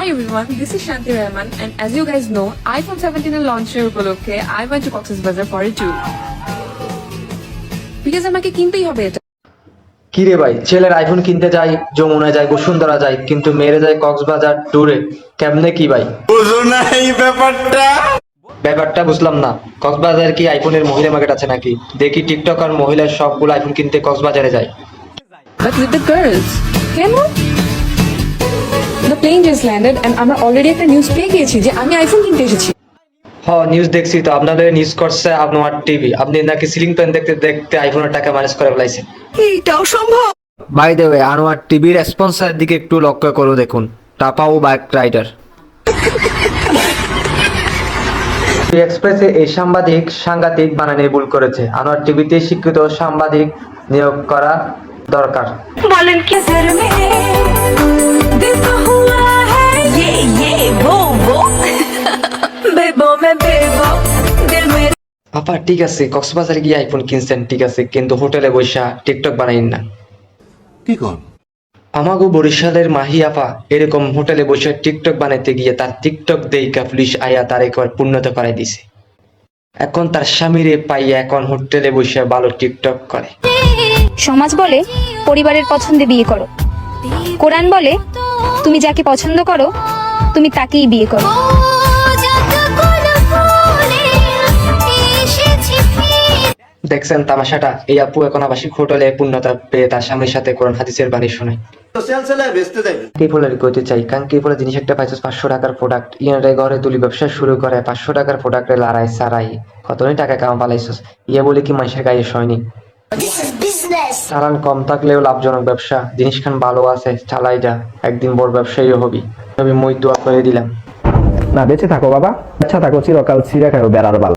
Hi everyone, this is Shanti Rahman and as you guys know, iPhone 17 এর লঞ্চের উপলক্ষে I went to Cox's Bazar for a tour. Because আমাকে কিনতেই হবে এটা। কি রে ভাই ছেলের আইফোন কিনতে যাই যমুনা যায় বসুন্ধরা যায় কিন্তু মেরে যায় কক্সবাজার ট্যুরে কেমনে কি ভাই? বুঝো না এই ব্যাপারটা। ব্যাপারটা বুঝলাম না। কক্সবাজার কি আইফোনের মহিলা মার্কেট আছে নাকি? দেখি টিকটক আর মহিলার সবগুলো আইফোন কিনতে কক্সবাজারে যায়। But with the girls, কেন? The plane just landed and আমরা অলরেডি একটা নিউজ পেয়ে গিয়েছি যে আমি আইফোন কিনতে এসেছি। হ নিউজ দেখছি তো আপনাদের নিউজ করছে আপনার টিভি আপনি নাকি সিলিং প্যান দেখতে দেখতে আইফোনের টাকা ম্যানেজ করে ফেলাইছেন। এইটাও সম্ভব? বাই দ্য ওয়ে আনোয়ার টিভির স্পন্সরের দিকে একটু লক্ষ্য করো দেখুন টাপা ও বাইক রাইডার এক্সপ্রেসে এই সাংবাদিক সাংঘাতিক বানানে ভুল করেছে। আনোয়ার টিভিতে শিক্ষিত সাংবাদিক নিয়োগ করা দরকার। বলেন কি? আপা ঠিক আছে কক্সবাজারে গিয়ে আইফোন কিনছেন ঠিক আছে কিন্তু হোটেলে বৈশা টিকটক বানাইন না। কি কর আমাগো বরিশালের মাহি আপা এরকম হোটেলে বসে টিকটক বানাইতে গিয়ে তার টিকটক দেইকা পুলিশ আয়া তার একবার পূর্ণত করাই দিছে। এখন তার স্বামীরে পাইয়া এখন হোটেলে বসে ভালো টিকটক করে। সমাজ বলে পরিবারের পছন্দে বিয়ে করো। কোরআন বলে তুমি যাকে পছন্দ করো তুমি তাকেই বিয়ে করো। দেখছেন তামাশাটা। এই আপু এখন আবাসিক হোটেলে পূর্ণতা পেয়ে তার স্বামীর সাথে কোরআন হাদিসের বাণী কইতে চাই? কাঙ্কি জিনিস একটা পাইছিস পাঁচশো টাকার প্রোডাক্ট ইয়ারে ঘরে তুলি ব্যবসা শুরু করে পাঁচশো টাকার প্রোডাক্টে লড়াই সারাই। কতই টাকা কামা পালাইছিস? ইয়ে বলে কি মানুষের গায়ে সয়নি। চালান কম থাকলেও লাভজনক ব্যবসা। জিনিসখান ভালো আছে চালাই যা। একদিন বড় ব্যবসায়ী হবি। আমি মই দোয়া করে দিলাম। না বেঁচে থাকো বাবা। আচ্ছা থাকো চিরকাল ছিঁড়ে খাও বেড়ার বাল।